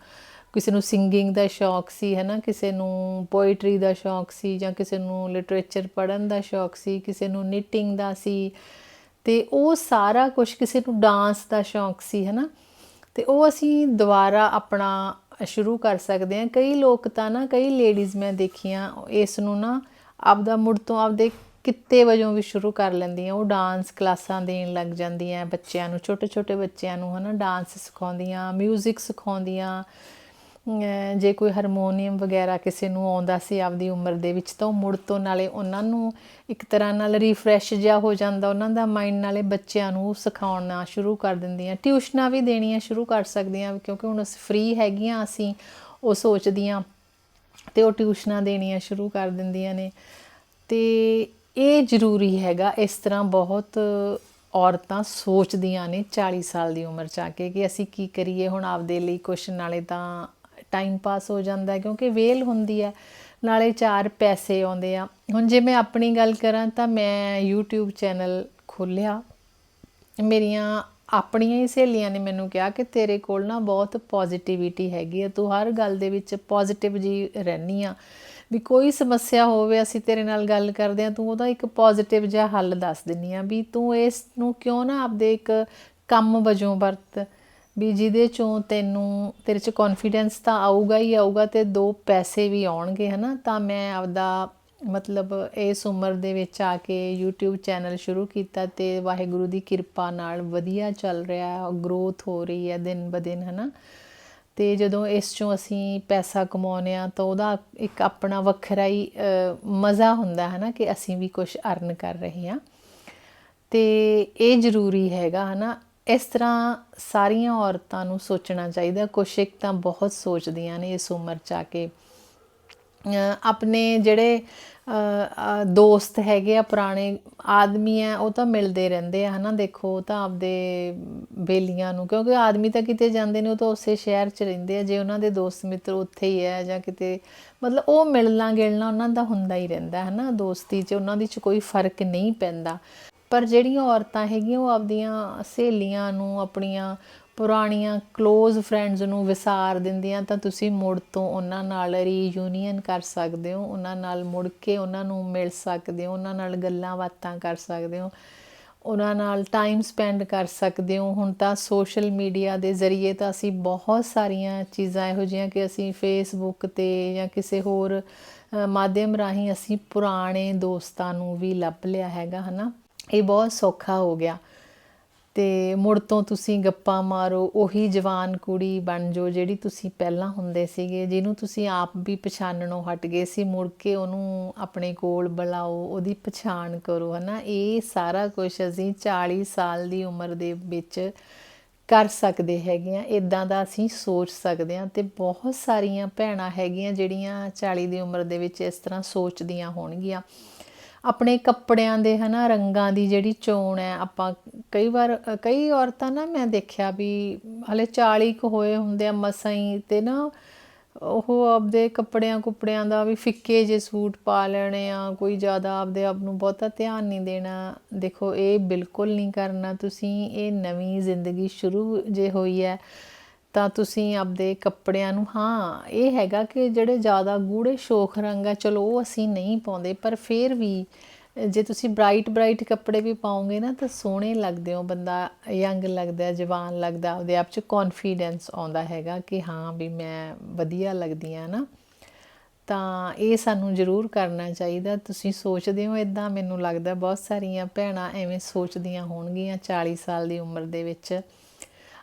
ਕਿਸੇ ਨੂੰ ਸਿੰਗਿੰਗ ਦਾ ਸ਼ੌਕ ਸੀ ਹੈ ਨਾ ਕਿਸੇ ਨੂੰ ਪੋਇਟਰੀ ਦਾ ਸ਼ੌਕ ਸੀ ਜਾਂ ਕਿਸੇ ਨੂੰ ਲਿਟਰੇਚਰ ਪੜ੍ਹਨ ਦਾ ਸ਼ੌਕ ਸੀ, ਕਿਸੇ ਨੂੰ ਨਿਟਿੰਗ ਦਾ ਸੀ ਤੇ ਉਹ ਸਾਰਾ ਕੁਝ ਕਿਸੇ ਨੂੰ ਡਾਂਸ ਦਾ ਸ਼ੌਂਕ ਸੀ ਹੈ ਨਾ ਤੇ ਉਹ ਅਸੀਂ ਦੁਬਾਰਾ ਆਪਣਾ ਸ਼ੁਰੂ ਕਰ ਸਕਦੇ ਹਾਂ। ਕਈ ਲੋਕ ਤਾਂ ਨਾ, ਕਈ ਲੇਡੀਜ਼ ਮੈਂ ਦੇਖੀਆਂ, ਇਸ ਨੂੰ ਨਾ ਆਪਦਾ ਮੁੜ ਤੋਂ ਆਪਦੇ ਕਿੱਤੇ ਵਜੋਂ ਵੀ ਸ਼ੁਰੂ ਕਰ ਲੈਂਦੀਆਂ। ਉਹ ਡਾਂਸ ਕਲਾਸਾਂ ਦੇਣ ਲੱਗ ਜਾਂਦੀਆਂ ਬੱਚਿਆਂ ਨੂੰ ਛੋਟੇ ਛੋਟੇ ਬੱਚਿਆਂ ਨੂੰ, ਹਨਾ? ਡਾਂਸ ਸਿਖਾਉਂਦੀਆਂ 뮤직 ਸਿਖਾਉਂਦੀਆਂ। ਜੇ ਕੋਈ ਹਾਰਮੋਨੀਅਮ ਵਗੈਰਾ ਕਿਸੇ ਨੂੰ ਆਉਂਦਾ ਸੀ ਆਪਦੀ ਉਮਰ ਦੇ ਵਿੱਚ, ਤਾਂ ਉਹ ਮੁੜ ਤੋਂ ਨਾਲੇ ਉਹਨਾਂ ਨੂੰ ਇੱਕ ਤਰ੍ਹਾਂ ਨਾਲ ਰਿਫਰੈਸ਼ ਜਿਹਾ ਹੋ ਜਾਂਦਾ, ਉਹਨਾਂ ਦਾ ਮਾਈਂਡ ਨਾਲੇ ਬੱਚਿਆਂ ਨੂੰ ਸਿਖਾਉਣਾ ਸ਼ੁਰੂ ਕਰ ਦਿੰਦੀਆਂ। ਟਿਊਸ਼ਨਾਂ ਵੀ ਦੇਣੀਆਂ ਸ਼ੁਰੂ ਕਰ ਸਕਦੀਆਂ, ਕਿਉਂਕਿ ਹੁਣ ਅਸੀਂ ਫ੍ਰੀ ਹੈਗੀਆਂ ਅਸੀਂ, ਉਹ ਸੋਚਦੀਆਂ ਤੇ ਉਹ ਟਿਊਸ਼ਨਾਂ ਦੇਣੀਆਂ ਸ਼ੁਰੂ ਕਰ ਦਿੰਦੀਆਂ ਨੇ। ਤੇ ਇਹ ਜ਼ਰੂਰੀ ਹੈਗਾ, ਇਸ ਤਰ੍ਹਾਂ ਬਹੁਤ ਔਰਤਾਂ ਸੋਚਦੀਆਂ ਨੇ 40 ਸਾਲ ਦੀ ਉਮਰ ਚ ਆ ਕੇ ਕਿ ਅਸੀਂ ਕੀ ਕਰੀਏ, ਹੁਣ ਆਪਦੇ ਲਈ ਕੁਛ, ਨਾਲੇ ਤਾਂ ਟਾਈਮ ਪਾਸ ਹੋ ਜਾਂਦਾ ਹੈ ਕਿਉਂਕਿ ਵੇਲ ਹੁੰਦੀ ਹੈ, ਨਾਲੇ ਚਾਰ ਪੈਸੇ ਆਉਂਦੇ ਆ। ਹੁਣ ਜੇ ਮੈਂ ਆਪਣੀ ਗੱਲ ਕਰਾਂ ਤਾਂ ਮੈਂ YouTube ਚੈਨਲ ਖੋਲ੍ਹਿਆ। ਮੇਰੀਆਂ ਆਪਣੀਆਂ ਹੀ ਸਹੇਲੀਆਂ ਨੇ ਮੈਨੂੰ ਕਿਹਾ ਕਿ ਤੇਰੇ ਕੋਲ ਨਾ ਬਹੁਤ ਪੋਜ਼ਿਟਿਵਿਟੀ ਹੈਗੀ ਆ, ਤੂੰ ਹਰ ਗੱਲ ਦੇ ਵਿੱਚ ਪੋਜ਼ਿਟਿਵ ਜੀ ਰਹਿਨੀ ਆ। ਵੀ ਕੋਈ ਸਮੱਸਿਆ ਹੋਵੇ, ਅਸੀਂ ਤੇਰੇ ਨਾਲ ਗੱਲ ਕਰਦੇ ਆ, ਤੂੰ ਉਹਦਾ ਇੱਕ ਪੋਜ਼ਿਟਿਵ ਜਿਹਾ ਹੱਲ ਦੱਸ ਦਿੰਨੀ ਆ ਵੀ ਤੂੰ ਇਸ ਨੂੰ ਕਿਉਂ ਨਾ ਆਪਦੇ ਇੱਕ ਕੰਮ ਵਜੋਂ ਵਰਤ। ਵੀ ਜਿਹਦੇ ਚੋਂ ਤੈਨੂੰ, ਤੇਰੇ ਚ ਕੌਨਫੀਡੈਂਸ ਤਾਂ ਆਊਗਾ ਹੀ ਆਊਗਾ ਤੇ ਦੋ ਪੈਸੇ ਵੀ ਆਉਣਗੇ, ਹਨਾ? ਤਾਂ ਮੈਂ ਆਪਦਾ ਮਤਲਬ ਇਸ ਉਮਰ ਦੇ ਵਿੱਚ ਆ ਕੇ YouTube ਚੈਨਲ ਸ਼ੁਰੂ ਕੀਤਾ ਤੇ ਵਾਹਿਗੁਰੂ ਦੀ ਕਿਰਪਾ ਨਾਲ ਵਧੀਆ ਚੱਲ ਰਿਹਾ ਹੈ ਗਰੋਥ ਹੋ ਰਹੀ ਹੈ ਦਿਨ ਬ ਦਿਨ, ਹਨਾ? ਤੇ ਜਦੋਂ ਇਸ ਚੋਂ ਅਸੀਂ ਪੈਸਾ ਕਮਾਉਂਦੇ ਆ ਤਾਂ ਉਹਦਾ ਇੱਕ ਆਪਣਾ ਵੱਖਰਾ ਹੀ ਮਜ਼ਾ ਹੁੰਦਾ ਹੈ ਨਾ ਕਿ ਅਸੀਂ ਵੀ ਕੁਝ ਅਰਨ ਕਰ ਰਹੇ ਹਾਂ। ਤੇ ਇਹ ਜ਼ਰੂਰੀ ਹੈਗਾ, ਹਨਾ? ਇਸ ਤਰ੍ਹਾਂ ਸਾਰੀਆਂ ਔਰਤਾਂ ਨੂੰ ਸੋਚਣਾ ਚਾਹੀਦਾ। ਕੁਛ ਇੱਕ ਤਾਂ ਬਹੁਤ ਸੋਚਦੀਆਂ ਨੇ ਇਸ ਉਮਰ ਚ ਆ ਕੇ। ਆਪਣੇ ਜਿਹੜੇ ਦੋਸਤ ਹੈਗੇ ਆ, ਪੁਰਾਣੇ ਆਦਮੀ ਆ, ਉਹ ਤਾਂ ਮਿਲਦੇ ਰਹਿੰਦੇ ਆ, ਹਨਾ? ਦੇਖੋ ਤਾਂ ਆਪਦੇ ਬੇਲੀਆਂ ਨੂੰ, ਕਿਉਂਕਿ ਆਦਮੀ ਤਾਂ ਕਿਤੇ ਜਾਂਦੇ ਨੇ, ਉਹ ਤਾਂ ਉਸੇ ਸ਼ਹਿਰ 'ਚ ਰਹਿੰਦੇ ਆ। ਜੇ ਉਹਨਾਂ ਦੇ ਦੋਸਤ ਮਿੱਤਰ ਉੱਥੇ ਹੀ ਹੈ ਜਾਂ ਕਿਤੇ, ਮਤਲਬ ਉਹ ਮਿਲਣਾ ਗਿਲਣਾ ਉਹਨਾਂ ਦਾ ਹੁੰਦਾ ਹੀ ਰਹਿੰਦਾ, ਹਨਾ? ਦੋਸਤੀ 'ਚ ਉਹਨਾਂ ਦੀ 'ਚ ਕੋਈ ਫ਼ਰਕ ਨਹੀਂ ਪੈਂਦਾ। ਪਰ ਜਿਹੜੀਆਂ ਔਰਤਾਂ ਹੈਗੀਆਂ, ਉਹ ਆਪਦੀਆਂ ਸਹੇਲੀਆਂ ਨੂੰ, ਆਪਣੀਆਂ ਪੁਰਾਣੀਆਂ ক্লোਜ਼ ਫਰੈਂਡਸ ਨੂੰ ਵਿਸਾਰ ਦਿੰਦੀਆਂ, ਤਾਂ ਤੁਸੀਂ ਮੁੜ ਤੋਂ ਉਹਨਾਂ ਨਾਲ ਰੀਯੂਨੀਅਨ ਕਰ ਸਕਦੇ ਹੋ, ਉਹਨਾਂ ਨਾਲ ਮੁੜ ਕੇ ਉਹਨਾਂ ਨੂੰ ਮਿਲ ਸਕਦੇ ਹੋ, ਉਹਨਾਂ ਨਾਲ ਗੱਲਾਂ ਬਾਤਾਂ ਕਰ ਸਕਦੇ ਹੋ, ਉਹਨਾਂ ਨਾਲ ਟਾਈਮ ਸਪੈਂਡ ਕਰ ਸਕਦੇ ਹੋ। ਹੁਣ ਤਾਂ ਸੋਸ਼ਲ ਮੀਡੀਆ ਦੇ ਜ਼ਰੀਏ ਤਾਂ ਅਸੀਂ ਬਹੁਤ ਸਾਰੀਆਂ ਚੀਜ਼ਾਂ ਇਹੋ ਜਿਹੀਆਂ ਕਿ ਅਸੀਂ ਫੇਸਬੁੱਕ ਤੇ ਜਾਂ ਕਿਸੇ ਹੋਰ ਮਾਧਿਅਮ ਰਾਹੀਂ ਅਸੀਂ ਪੁਰਾਣੇ ਦੋਸਤਾਂ ਨੂੰ ਵੀ ਲੱਭ ਲਿਆ ਹੈਗਾ, ਹਨਾ? ਇਹ ਬਹੁਤ ਸੌਖਾ ਹੋ ਗਿਆ। ਤੇ ਮੁੜ ਤੋਂ ਤੁਸੀਂ ਗੱਪਾਂ ਮਾਰੋ, ਉਹੀ ਜਵਾਨ ਕੁੜੀ ਬਣ ਜੋ ਜਿਹੜੀ ਤੁਸੀਂ ਪਹਿਲਾਂ ਹੁੰਦੇ ਸੀਗੇ, ਜਿਹਨੂੰ ਤੁਸੀਂ ਆਪ ਵੀ ਪਛਾਣਨੋਂ ਹਟ ਗਏ ਸੀ, ਮੁੜ ਕੇ ਉਹਨੂੰ ਆਪਣੇ ਕੋਲ ਬੁਲਾਓ, ਉਹਦੀ ਪਛਾਣ ਕਰੋ, ਹਨਾ? ਇਹ ਸਾਰਾ ਕੁਝ ਅਸੀਂ 40 ਸਾਲ ਦੀ ਉਮਰ ਦੇ ਵਿੱਚ ਕਰ ਸਕਦੇ ਹੈਗੇ ਆ ਇਦਾਂ ਦਾ ਅਸੀਂ ਸੋਚ ਸਕਦੇ ਆ ਤੇ ਬਹੁਤ ਸਾਰੀਆਂ ਭੈਣਾਂ ਹੈਗੀਆਂ ਜਿਹੜੀਆਂ 40 ਦੀ ਉਮਰ ਦੇ ਵਿੱਚ ਇਸ ਤਰ੍ਹਾਂ ਸੋਚਦੀਆਂ ਹੋਣਗੀਆਂ। ਆਪਣੇ ਕੱਪੜਿਆਂ ਦੇ ਹਨਾ, ਰੰਗਾਂ ਦੀ ਜਿਹੜੀ ਚੋਣ ਹੈ, ਆਪਾਂ ਕਈ ਵਾਰ, ਕਈ ਔਰਤਾਂ ਨਾ ਮੈਂ ਦੇਖਿਆ ਵੀ ਹਲੇ 40 ਕੁ ਹੋਏ ਹੁੰਦੇ ਆ ਮਸਾਂ ਹੀ ਤੇ ਨਾ ਉਹ ਆਪਦੇ ਕੱਪੜਿਆਂ ਕੁਪੜਿਆਂ ਦਾ ਵੀ ਫਿੱਕੇ ਜੇ ਸੂਟ ਪਾ ਲੈਣੇ ਆ, ਕੋਈ ਜ਼ਿਆਦਾ ਆਪਦੇ ਆਪ ਨੂੰ ਬਹੁਤਾ ਧਿਆਨ ਨਹੀਂ ਦੇਣਾ। ਦੇਖੋ, ਇਹ ਬਿਲਕੁਲ ਨਹੀਂ ਕਰਨਾ। ਤੁਸੀਂ ਇਹ ਨਵੀਂ ਜ਼ਿੰਦਗੀ ਸ਼ੁਰੂ ਜੇ ਹੋਈ ਹੈ ਤਾਂ ਤੁਸੀਂ ਆਪਦੇ ਕੱਪੜਿਆਂ ਨੂੰ, ਹਾਂ, ਇਹ ਹੈਗਾ ਕਿ ਜਿਹੜੇ ਜ਼ਿਆਦਾ ਗੂੜੇ ਸ਼ੋਖ ਰੰਗ ਆ, ਚਲੋ ਉਹ ਅਸੀਂ ਨਹੀਂ ਪਾਉਂਦੇ, ਪਰ ਫਿਰ ਵੀ ਜੇ ਤੁਸੀਂ ਬ੍ਰਾਈਟ ਬ੍ਰਾਈਟ ਕੱਪੜੇ ਵੀ ਪਾਓਗੇ ਨਾ, ਤਾਂ ਸੋਹਣੇ ਲੱਗਦੇ ਹੋ, ਬੰਦਾ ਯੰਗ ਲੱਗਦਾ, ਜਵਾਨ ਲੱਗਦਾ ਉਹਦੇ ਆਪ 'ਚ ਕੌਨਫੀਡੈਂਸ ਆਉਂਦਾ ਹੈਗਾ ਕਿ ਹਾਂ ਵੀ ਮੈਂ ਵਧੀਆ ਲੱਗਦੀ ਆ ਨਾ। ਤਾਂ ਇਹ ਸਾਨੂੰ ਜ਼ਰੂਰ ਕਰਨਾ ਚਾਹੀਦਾ, ਤੁਸੀਂ ਸੋਚਦੇ ਹੋ ਇਦਾਂ ਮੈਨੂੰ ਲੱਗਦਾ ਬਹੁਤ ਸਾਰੀਆਂ ਭੈਣਾਂ ਐਵੇਂ ਸੋਚਦੀਆਂ ਹੋਣਗੀਆਂ 40 ਸਾਲ ਦੀ ਉਮਰ ਦੇ ਵਿੱਚ।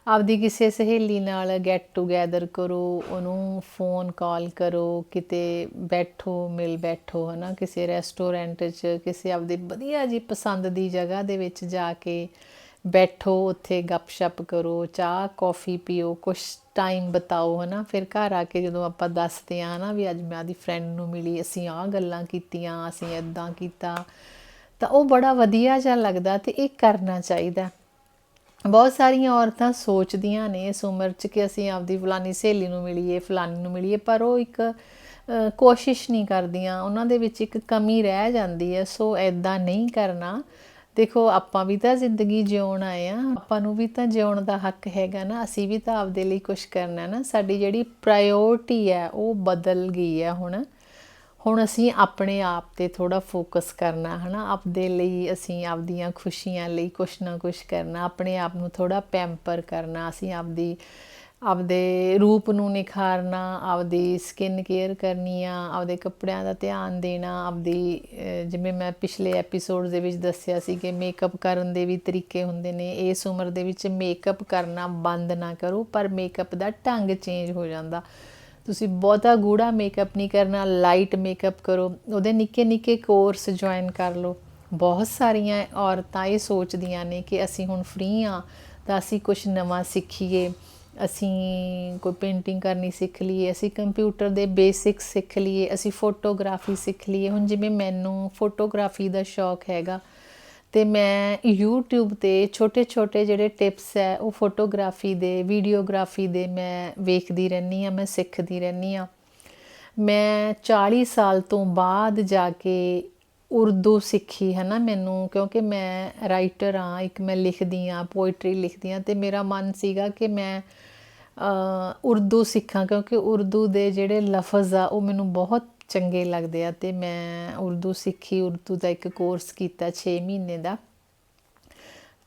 ਆਪਦੀ ਕਿਸੇ ਸਹੇਲੀ ਨਾਲ ਗੈਟ ਟੂਗੇਦਰ ਕਰੋ, ਉਹਨੂੰ ਫੋਨ ਕਾਲ ਕਰੋ, ਕਿਤੇ ਬੈਠੋ, ਮਿਲ ਬੈਠੋ, ਹਨਾ? ਕਿਸੇ ਰੈਸਟੋਰੈਂਟ 'ਚ, ਕਿਸੇ ਆਪਦੇ ਵਧੀਆ ਜੀ ਪਸੰਦ ਦੀ ਜਗ੍ਹਾ ਦੇ ਵਿੱਚ ਜਾ ਕੇ ਬੈਠੋ, ਉੱਥੇ ਗੱਪਸ਼ਪ ਕਰੋ, ਚਾਹ ਕੌਫੀ ਪੀਓ, ਕੁਛ ਟਾਈਮ ਬਤਾਓ, ਹਨਾ? ਫਿਰ ਘਰ ਆ ਕੇ ਜਦੋਂ ਆਪਾਂ ਦੱਸਦੇ ਆ ਨਾ ਵੀ ਅੱਜ ਮੈਂ ਆਦੀ ਫਰੈਂਡ ਨੂੰ ਮਿਲੀ, ਅਸੀਂ ਆਹ ਗੱਲਾਂ ਕੀਤੀਆਂ, ਅਸੀਂ ਇਦਾਂ ਕੀਤਾ, ਤਾਂ ਉਹ ਬੜਾ ਵਧੀਆ ਜਿਹਾ ਲੱਗਦਾ ਤੇ ਇਹ ਕਰਨਾ ਚਾਹੀਦਾ। ਬਹੁਤ ਸਾਰੀਆਂ ਔਰਤਾਂ ਸੋਚਦੀਆਂ ਨੇ ਇਸ ਉਮਰ 'ਚ ਕਿ ਅਸੀਂ ਆਪਦੀ ਫਲਾਨੀ ਸਹੇਲੀ ਨੂੰ ਮਿਲੀਏ, ਫਲਾਨੀ ਨੂੰ ਮਿਲੀਏ, ਪਰ ਉਹ ਇੱਕ ਕੋਸ਼ਿਸ਼ ਨਹੀਂ ਕਰਦੀਆਂ। ਉਹਨਾਂ ਦੇ ਵਿੱਚ ਇੱਕ ਕਮੀ ਰਹਿ ਜਾਂਦੀ ਹੈ, ਸੋ ਐਦਾਂ ਨਹੀਂ ਕਰਨਾ। ਦੇਖੋ, ਆਪਾਂ ਵੀ ਤਾਂ ਜ਼ਿੰਦਗੀ ਜਿਉਣ ਆਏ ਆ ਆਪਾਂ ਨੂੰ ਵੀ ਤਾਂ ਜਿਉਣ ਦਾ ਹੱਕ ਹੈਗਾ ਨਾ। ਅਸੀਂ ਵੀ ਤਾਂ ਆਪਦੇ ਲਈ ਕੁਝ ਕਰਨਾ ਨਾ। ਸਾਡੀ ਜਿਹੜੀ ਪ੍ਰਾਇੋਰਟੀ ਹੈ, ਉਹ ਬਦਲ ਗਈ ਹੈ ਹੁਣ। ਹੁਣ ਅਸੀਂ ਆਪਣੇ ਆਪ ਤੇ ਥੋੜਾ ਫੋਕਸ ਕਰਨਾ, ਹਨਾ? ਆਪਦੇ ਲਈ ਅਸੀਂ ਆਪਦੀਆਂ ਖੁਸ਼ੀਆਂ ਲਈ ਕੁਛ ਨਾ ਕੁਛ ਕਰਨਾ, ਆਪਣੇ ਆਪ ਨੂੰ ਥੋੜਾ ਪੈਂਪਰ ਕਰਨਾ, ਅਸੀਂ ਆਪਦੀ, ਆਪਦੇ ਰੂਪ ਨੂੰ ਨਿਖਾਰਨਾ, ਆਪਦੀ ਸਕਿਨ ਕੇਅਰ ਕਰਨੀ ਆ, ਆਪਦੇ ਕੱਪੜਿਆਂ ਦਾ ਧਿਆਨ ਦੇਣਾ, ਆਪਦੀ ਜਿਵੇਂ ਮੈਂ ਪਿਛਲੇ ਐਪੀਸੋਡ ਦੇ ਵਿੱਚ ਦੱਸਿਆ ਸੀ ਕਿ ਮੇਕਅਪ ਕਰਨ ਦੇ ਵੀ ਤਰੀਕੇ ਹੁੰਦੇ ਨੇ, ਇਸ ਉਮਰ ਦੇ ਵਿੱਚ ਮੇਕਅਪ ਕਰਨਾ ਬੰਦ ਨਾ ਕਰੋ, ਪਰ ਮੇਕਅਪ ਦਾ ਢੰਗ ਚੇਂਜ ਹੋ ਜਾਂਦਾ। ਤੁਸੀਂ ਬਹੁਤਾ ਗੂੜਾ ਮੇਕਅਪ ਨਹੀਂ ਕਰਨਾ ਲਾਈਟ ਮੇਕਅਪ ਕਰੋ, ਉਹਦੇ ਨਿੱਕੇ ਨਿੱਕੇ ਕੋਰਸ ਜੁਆਇਨ ਕਰ ਲਓ। ਬਹੁਤ ਸਾਰੀਆਂ ਔਰਤਾਂ ਇਹ ਸੋਚਦੀਆਂ ਨੇ ਕਿ ਅਸੀਂ ਹੁਣ ਫ੍ਰੀ ਆ ਤਾਂ ਅਸੀਂ ਕੁਝ ਨਵਾਂ ਸਿੱਖੀਏ, ਅਸੀਂ ਕੋਈ ਪੇਂਟਿੰਗ ਕਰਨੀ ਸਿੱਖ ਲਈਏ, ਅਸੀਂ ਕੰਪਿਊਟਰ ਦੇ ਬੇਸਿਕਸ ਸਿੱਖ ਲਈਏ, ਅਸੀਂ ਫੋਟੋਗ੍ਰਾਫੀ ਸਿੱਖ ਲਈਏ। ਹੁਣ ਜਿਵੇਂ ਮੈਨੂੰ ਫੋਟੋਗ੍ਰਾਫੀ ਦਾ ਸ਼ੌਕ ਹੈਗਾ ਤੇ ਮੈਂ YouTube ਤੇ ਛੋਟੇ-ਛੋਟੇ ਜਿਹੜੇ ਟਿਪਸ ਹੈ, ਉਹ ਫੋਟੋਗ੍ਰਾਫੀ ਦੇ ਵੀਡੀਓਗ੍ਰਾਫੀ ਦੇ ਮੈਂ ਵੇਖਦੀ ਰਹਿੰਦੀ ਆ ਮੈਂ ਸਿੱਖਦੀ ਰਹਿੰਦੀ ਆ ਮੈਂ 40 ਸਾਲ ਤੋਂ ਬਾਅਦ ਜਾ ਕੇ ਉਰਦੂ ਸਿੱਖੀ ਹੈ ਨਾ ਮੈਨੂੰ, ਕਿਉਂਕਿ ਮੈਂ ਰਾਈਟਰ ਆ ਇੱਕ ਮੈਂ ਲਿਖਦੀ ਆ ਪੋਇਟਰੀ ਲਿਖਦੀ ਆ ਤੇ ਮੇਰਾ ਮਨ ਸੀਗਾ ਕਿ ਮੈਂ ਉਰਦੂ ਸਿੱਖਾਂ, ਕਿਉਂਕਿ ਉਰਦੂ ਦੇ ਜਿਹੜੇ ਲਫ਼ਜ਼ ਆ, ਉਹ ਮੈਨੂੰ ਬਹੁਤ ਚੰਗੇ ਲੱਗਦੇ ਆ ਤੇ ਮੈਂ ਉਰਦੂ ਸਿੱਖੀ, ਉਰਦੂ ਦਾ ਇੱਕ ਕੋਰਸ ਕੀਤਾ 6 ਮਹੀਨੇ ਦਾ।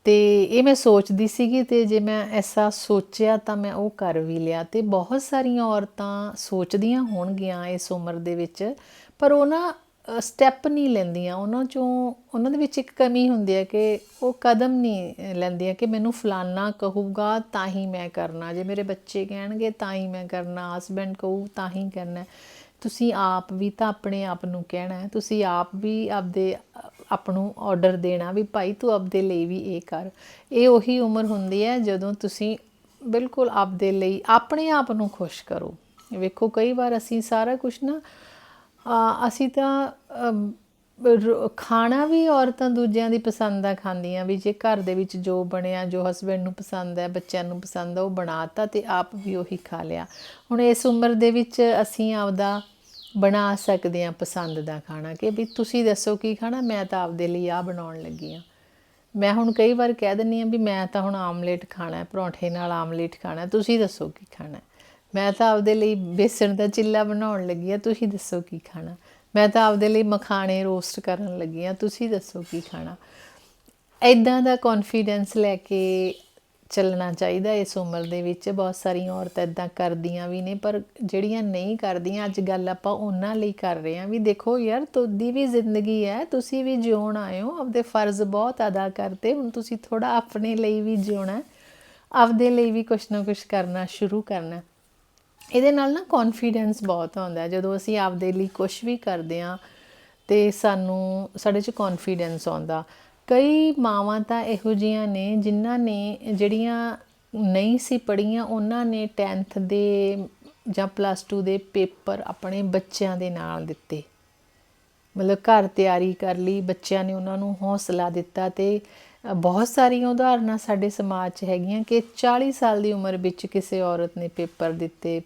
ਤੇ ਇਹ ਮੈਂ ਸੋਚਦੀ ਸੀਗੀ ਤੇ ਜੇ ਮੈਂ ਐਸਾ ਸੋਚਿਆ ਤਾਂ ਮੈਂ ਉਹ ਕਰ ਵੀ ਲਿਆ ਤੇ ਬਹੁਤ ਸਾਰੀਆਂ ਔਰਤਾਂ ਸੋਚਦੀਆਂ ਹੋਣਗੀਆਂ ਇਸ ਉਮਰ ਦੇ ਵਿੱਚ, ਪਰ ਉਹ ਨਾ ਸਟੈਪ ਨਹੀਂ ਲੈਂਦੀਆਂ। ਉਹਨਾਂ ਚੋਂ ਉਹਨਾਂ ਦੇ ਵਿੱਚ ਇੱਕ ਕਮੀ ਹੁੰਦੀ ਹੈ ਕਿ ਉਹ ਕਦਮ ਨਹੀਂ ਲੈਂਦੀਆਂ ਕਿ ਮੈਨੂੰ ਫਲਾਨਾ ਕਹੂਗਾ ਤਾਂ ਹੀ ਮੈਂ ਕਰਨਾ। ਜੇ ਮੇਰੇ ਬੱਚੇ ਕਹਿਣਗੇ ਤਾਂ ਹੀ ਮੈਂ ਕਰਨਾ ਹਸਬੈਂਡ ਕਹੂ ਤਾਂ ਹੀ ਕਰਨਾ। ਤੁਸੀਂ ਆਪ ਵੀ ਤਾਂ ਆਪਣੇ ਆਪ ਨੂੰ ਕਹਿਣਾ ਹੈ, ਤੁਸੀਂ ਆਪ ਵੀ ਆਪਦੇ ਆਪ ਨੂੰ ਆਰਡਰ ਦੇਣਾ ਵੀ ਭਾਈ ਤੂੰ ਆਪਦੇ ਲਈ ਵੀ ਇਹ ਕਰ। ਇਹ ਉਹੀ ਉਮਰ ਹੁੰਦੀ ਹੈ ਜਦੋਂ ਤੁਸੀਂ ਬਿਲਕੁਲ ਆਪਦੇ ਲਈ ਆਪਣੇ ਆਪ ਨੂੰ ਖੁਸ਼ ਕਰੋ। ਵੇਖੋ ਕਈ ਵਾਰ ਅਸੀਂ ਸਾਰਾ ਕੁਝ ਨਾ ਅਸੀਂ ਤਾਂ ਖਾਣਾ ਵੀ ਔਰਤਾਂ ਦੂਜਿਆਂ ਦੀ ਪਸੰਦ ਦਾ ਖਾਂਦੀਆਂ ਵੀ, ਜੇ ਘਰ ਦੇ ਵਿੱਚ ਜੋ ਬਣਿਆ, ਜੋ ਹਸਬੰਡ ਨੂੰ ਪਸੰਦ ਹੈ ਬੱਚਿਆਂ ਨੂੰ ਪਸੰਦ ਹੈ ਉਹ ਬਣਾਤਾ ਤੇ ਆਪ ਵੀ ਉਹੀ ਖਾ ਲਿਆ। ਹੁਣ ਇਸ ਉਮਰ ਦੇ ਵਿੱਚ ਅਸੀਂ ਆਪਦਾ ਬਣਾ ਸਕਦੇ ਹਾਂ ਪਸੰਦ ਦਾ ਖਾਣਾ ਕਿ ਵੀ ਤੁਸੀਂ ਦੱਸੋ ਕੀ ਖਾਣਾ, ਮੈਂ ਤਾਂ ਆਪਦੇ ਲਈ ਆ ਬਣਾਉਣ ਲੱਗੀ ਹਾਂ। ਮੈਂ ਹੁਣ ਕਈ ਵਾਰ ਕਹਿ ਦਿੰਨੀ ਆ ਵੀ ਮੈਂ ਤਾਂ ਹੁਣ ਆਮਲੇਟ ਖਾਣਾ ਹੈ, ਪਰੌਂਠੇ ਨਾਲ ਆਮਲੇਟ ਖਾਣਾ ਤੁਸੀਂ ਦੱਸੋ ਕੀ ਖਾਣਾ ਮੈਂ ਤਾਂ ਆਪਦੇ ਲਈ ਬੇਸਣ ਦਾ ਚਿੱਲਾ ਬਣਾਉਣ ਲੱਗੀ ਆ ਤੁਸੀਂ ਦੱਸੋ ਕੀ ਖਾਣਾ ਮੈਂ ਤਾਂ ਆਪਦੇ ਲਈ ਮਖਾਣੇ ਰੋਸਟ ਕਰਨ ਲੱਗੀ ਆ ਤੁਸੀਂ ਦੱਸੋ ਕੀ ਖਾਣਾ? ਐਦਾਂ ਦਾ ਕੌਨਫੀਡੈਂਸ ਲੈ ਕੇ ਚੱਲਣਾ ਚਾਹੀਦਾ ਇਸ ਉਮਰ ਦੇ ਵਿੱਚ। ਬਹੁਤ ਸਾਰੀਆਂ ਔਰਤਾਂ ਇਦਾਂ ਕਰਦੀਆਂ ਵੀ ਨੇ, ਪਰ ਜਿਹੜੀਆਂ ਨਹੀਂ ਕਰਦੀਆਂ, ਅੱਜ ਗੱਲ ਆਪਾਂ ਉਹਨਾਂ ਲਈ ਕਰ ਰਹੇ ਹਾਂ ਵੀ ਦੇਖੋ ਯਾਰ, ਤੁਹਾਡੀ ਵੀ ਜ਼ਿੰਦਗੀ ਹੈ, ਤੁਸੀਂ ਵੀ ਜਿਉਣ ਆਏ ਹੋ, ਆਪਦੇ ਫਰਜ਼ ਬਹੁਤ ਅਦਾ ਕਰਤੇ ਹੁਣ ਤੁਸੀਂ ਥੋੜਾ ਆਪਣੇ ਲਈ ਵੀ ਜਿਉਣਾ ਆਪਦੇ ਲਈ ਵੀ ਕੁਛ ਨਾ ਕੁਛ ਕਰਨਾ ਸ਼ੁਰੂ ਕਰਨਾ ਇਹਦੇ ਨਾਲ ਨਾ ਕੌਨਫੀਡੈਂਸ ਬਹੁਤ ਆਉਂਦਾ ਜਦੋਂ ਅਸੀਂ ਆਪਦੇ ਲਈ ਕੁਝ ਵੀ ਕਰਦੇ ਹਾਂ ਤੇ ਸਾਨੂੰ, ਸਾਡੇ 'ਚ ਕੌਨਫੀਡੈਂਸ ਆਉਂਦਾ। ਕਈ ਮਾਵਾਂ ਤਾਂ ਇਹੋ ਜੀਆਂ ਨੇ ਜਿਨ੍ਹਾਂ ਨੇ ਜਿਹੜੀਆਂ ਨਹੀਂ ਸੀ ਪੜੀਆਂ ਉਹਨਾਂ ਨੇ 10th ਦੇ ਜਾਂ ਪਲੱਸ 2 ਦੇ ਪੇਪਰ ਆਪਣੇ ਬੱਚਿਆਂ ਦੇ ਨਾਲ ਦਿੱਤੇ। ਮਤਲਬ ਘਰ ਤਿਆਰੀ ਕਰ ਲਈ, ਬੱਚਿਆਂ ਨੇ ਉਹਨਾਂ ਨੂੰ ਹੌਸਲਾ ਦਿੱਤਾ ਤੇ ਬਹੁਤ ਸਾਰੀਆਂ ਉਦਾਹਰਨਾਂ ਸਾਡੇ ਸਮਾਜ 'ਚ ਹੈਗੀਆਂ ਕਿ 40 ਸਾਲ ਦੀ ਉਮਰ ਵਿੱਚ ਕਿਸੇ ਔਰਤ ਨੇ ਪੇਪਰ ਦਿੱਤੇ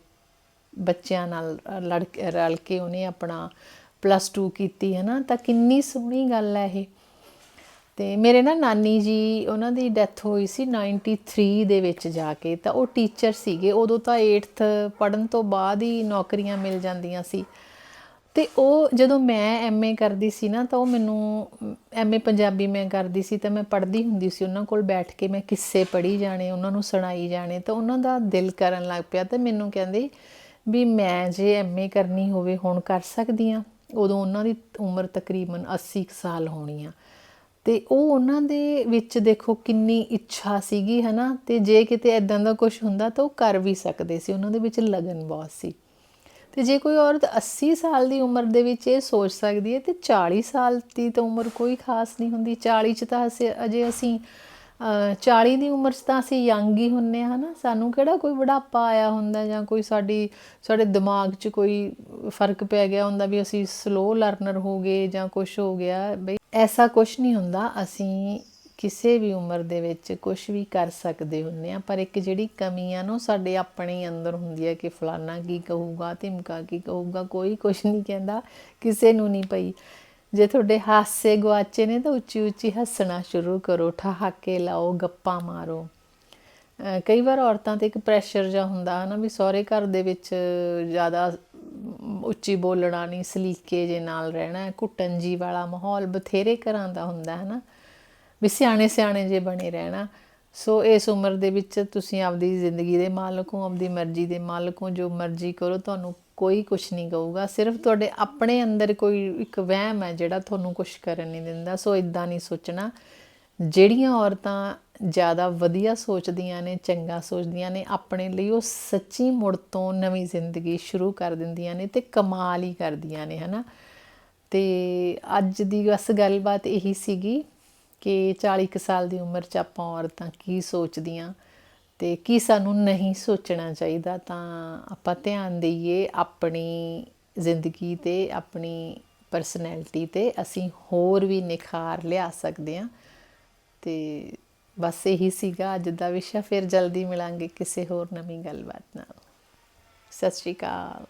ਬੱਚਿਆਂ ਨਾਲ ਲੜ ਰਲ ਕੇ ਉਹਨੇ ਆਪਣਾ ਪਲੱਸ 2 ਕੀਤੀ ਹੈ ਨਾ ਤਾਂ ਕਿੰਨੀ ਸੋਹਣੀ ਗੱਲ ਹੈ ਇਹ। ਤੇ ਮੇਰੇ ਨਾ ਨਾਨੀ ਜੀ, ਉਹਨਾਂ ਦੀ ਡੈਥ ਹੋਈ ਸੀ 93 ਦੇ ਵਿੱਚ ਜਾ ਕੇ। ਤਾਂ ਉਹ ਟੀਚਰ ਸੀਗੇ। ਉਦੋਂ ਤਾਂ 8th ਪੜਨ ਤੋਂ ਬਾਅਦ ਹੀ ਨੌਕਰੀਆਂ ਮਿਲ ਜਾਂਦੀਆਂ ਸੀ। ਤੇ ਉਹ ਜਦੋਂ ਮੈਂ ਐਮਏ ਕਰਦੀ ਸੀ ਨਾ, ਤਾਂ ਉਹ ਮੈਨੂੰ ਐਮਏ ਪੰਜਾਬੀ ਮੈਂ ਕਰਦੀ ਸੀ, ਤਾਂ ਮੈਂ ਪੜ੍ਹਦੀ ਹੁੰਦੀ ਸੀ। ਉਹਨਾਂ ਕੋਲ ਬੈਠ ਕੇ ਮੈਂ ਕਿੱਸੇ ਪੜ੍ਹੀ ਜਾਣੇ, ਉਹਨਾਂ ਨੂੰ ਸੁਣਾਈ ਜਾਣੇ। ਤਾਂ ਉਹਨਾਂ ਦਾ ਦਿਲ ਕਰਨ ਲੱਗ ਪਿਆ ਤੇ ਮੈਨੂੰ ਕਹਿੰਦੇ ਵੀ ਮੈਂ ਜੇ ਐਮਏ ਕਰਨੀ ਹੋਵੇ, ਹੁਣ ਕਰ ਸਕਦੀ ਆ। ਉਦੋਂ ਉਹਨਾਂ ਦੀ ਉਮਰ ਤਕਰੀਬਨ 80 ਕੁ ਸਾਲ ਹੋਣੀ ਆ। ਤੇ ਉਹ ਉਹਨਾਂ ਦੇ ਵਿੱਚ ਦੇਖੋ ਕਿੰਨੀ ਇੱਛਾ ਸੀਗੀ, ਹਨਾ? ਤੇ ਜੇ ਕਿਤੇ ਐਦਾਂ ਦਾ ਕੁਝ ਹੁੰਦਾ ਤਾਂ ਉਹ ਕਰ ਵੀ ਸਕਦੇ ਸੀ। ਉਹਨਾਂ ਦੇ ਵਿੱਚ ਲਗਨ ਬਹੁਤ ਸੀ। ਤੇ ਜੇ ਕੋਈ ਔਰਤ 80 ਸਾਲ ਦੀ ਉਮਰ ਦੇ ਵਿੱਚ ਇਹ ਸੋਚ ਸਕਦੀ ਹੈ, ਤੇ 40 ਸਾਲ ਦੀ ਤਾਂ ਉਮਰ ਕੋਈ ਖਾਸ ਨਹੀਂ ਹੁੰਦੀ। 40 ਚ ਤਾਂ ਅਸੀਂ ਅਜੇ ਅਸੀਂ 40 ਦੀ ਉਮਰ 'ਚ ਤਾਂ ਅਸੀਂ ਯੰਗ ਹੀ ਹੁੰਨੇ ਆ, ਹਨਾ? ਸਾਨੂੰ ਕਿਹੜਾ ਕੋਈ ਬੁਢਾਪਾ ਆਇਆ ਹੁੰਦਾ ਜਾਂ ਕੋਈ ਸਾਡੀ, ਸਾਡੇ ਦਿਮਾਗ 'ਚ ਕੋਈ ਫ਼ਰਕ ਪੈ ਗਿਆ ਹੁੰਦਾ ਵੀ ਅਸੀਂ ਸਲੋ ਲਰਨਰ ਹੋ ਗਏ ਜਾਂ ਕੁਝ ਹੋ ਗਿਆ? ਬਈ ਐਸਾ ਕੁਝ ਨਹੀਂ ਹੁੰਦਾ। ਅਸੀਂ ਕਿਸੇ ਵੀ ਉਮਰ ਦੇ ਵਿੱਚ ਕੁਝ ਵੀ ਕਰ ਸਕਦੇ ਹੁੰਨੇ ਆ, ਪਰ ਇੱਕ ਜਿਹੜੀ ਕਮੀ ਆ ਨਾ, ਉਹ ਸਾਡੇ ਆਪਣੇ ਅੰਦਰ ਹੁੰਦੀ ਹੈ ਕਿ ਫਲਾਨਾ ਕੀ ਕਹੂਗਾ, ਧਿਮਕਾ ਕੀ ਕਹੂਗਾ, ਕੋਈ ਕੁਝ ਨਹੀਂ ਕਹਿੰਦਾ, ਕਿਸੇ ਨੂੰ ਨਹੀਂ ਪਈ ਜੇ ਤੁਹਾਡੇ ਹਾਸੇ ਗਵਾਚੇ ਨੇ ਤਾਂ ਉੱਚੀ ਉੱਚੀ ਹੱਸਣਾ ਸ਼ੁਰੂ ਕਰੋ ਠਹਾਕੇ ਲਾਓ ਗੱਪਾਂ ਮਾਰੋ। ਕਈ ਵਾਰ ਔਰਤਾਂ ਤੇ ਇੱਕ ਪ੍ਰੈਸ਼ਰ ਜਿਹਾ ਹੁੰਦਾ ਹੈ ਨਾ ਵੀ ਸਹੁਰੇ ਘਰ ਦੇ ਵਿੱਚ ਜ਼ਿਆਦਾ ਉੱਚੀ ਬੋਲਣਾ ਨਹੀਂ ਸਲੀਕੇ ਜੇ ਨਾਲ ਰਹਿਣਾ ਹੈ, ਘੁੱਟਣ ਜੀ ਵਾਲਾ ਮਾਹੌਲ ਬਥੇਰੇ ਘਰਾਂ ਦਾ ਹੁੰਦਾ ਹੈ ਨਾ ਵੀ ਸਿਆਣੇ ਸਿਆਣੇ ਜੇ ਬਣੇ ਰਹਿਣਾ। ਸੋ ਇਸ ਉਮਰ ਦੇ ਵਿੱਚ ਤੁਸੀਂ ਆਪਦੀ ਜ਼ਿੰਦਗੀ ਦੇ ਮਾਲਕ ਹੋ ਆਪਦੀ ਮਰਜ਼ੀ ਦੇ ਮਾਲਕ ਹੋ ਜੋ ਮਰਜ਼ੀ ਕਰੋ ਤੁਹਾਨੂੰ ਕੋਈ ਕੁਝ ਨਹੀਂ ਕਹੂਗਾ ਸਿਰਫ ਤੁਹਾਡੇ ਆਪਣੇ ਅੰਦਰ ਕੋਈ ਇੱਕ ਵਹਿਮ ਹੈ ਜਿਹੜਾ ਤੁਹਾਨੂੰ ਕੁਝ ਕਰਨ ਨਹੀਂ ਦਿੰਦਾ। ਸੋ ਇਦਾਂ ਨਹੀਂ ਸੋਚਣਾ। ਜਿਹੜੀਆਂ ਔਰਤਾਂ ਜ਼ਿਆਦਾ ਵਧੀਆ ਸੋਚਦੀਆਂ ਨੇ, ਚੰਗਾ ਸੋਚਦੀਆਂ ਨੇ, ਆਪਣੇ ਲਈ ਉਹ ਸੱਚੀ ਮੁੜ ਤੋਂ ਨਵੀਂ ਜ਼ਿੰਦਗੀ ਸ਼ੁਰੂ ਕਰ ਦਿੰਦੀਆਂ ਨੇ ਤੇ ਕਮਾਲ ਹੀ ਕਰਦੀਆਂ ਨੇ, ਹਨਾ? ਤੇ ਅੱਜ ਦੀ ਬਸ ਗੱਲਬਾਤ ਇਹੀ ਸੀਗੀ ਕਿ 40 ਕੁ ਸਾਲ ਦੀ ਉਮਰ 'ਚ ਆਪਾਂ ਔਰਤਾਂ ਕੀ ਸੋਚਦੀਆਂ? ਤੇ ਕੀ ਸਾਨੂੰ ਨਹੀਂ ਸੋਚਣਾ ਚਾਹੀਦਾ, ਤਾਂ ਆਪਾਂ ਧਿਆਨ ਦਈਏ ਆਪਣੀ ਜ਼ਿੰਦਗੀ ਤੇ, ਆਪਣੀ ਪਰਸਨੈਲਿਟੀ ਤੇ ਅਸੀਂ ਹੋਰ ਵੀ ਨਿਖਾਰ ਲਿਆ ਸਕਦੇ ਹਾਂ। ਤੇ ਬਸ ਇਹੀ ਸੀਗਾ ਅੱਜ ਦਾ ਵਿਸ਼ਾ, ਫਿਰ ਜਲਦੀ ਮਿਲਾਂਗੇ ਕਿਸੇ ਹੋਰ ਨਵੀਂ ਗੱਲਬਾਤ ਨਾਲ। ਸਤਿ ਸ਼੍ਰੀ ਅਕਾਲ।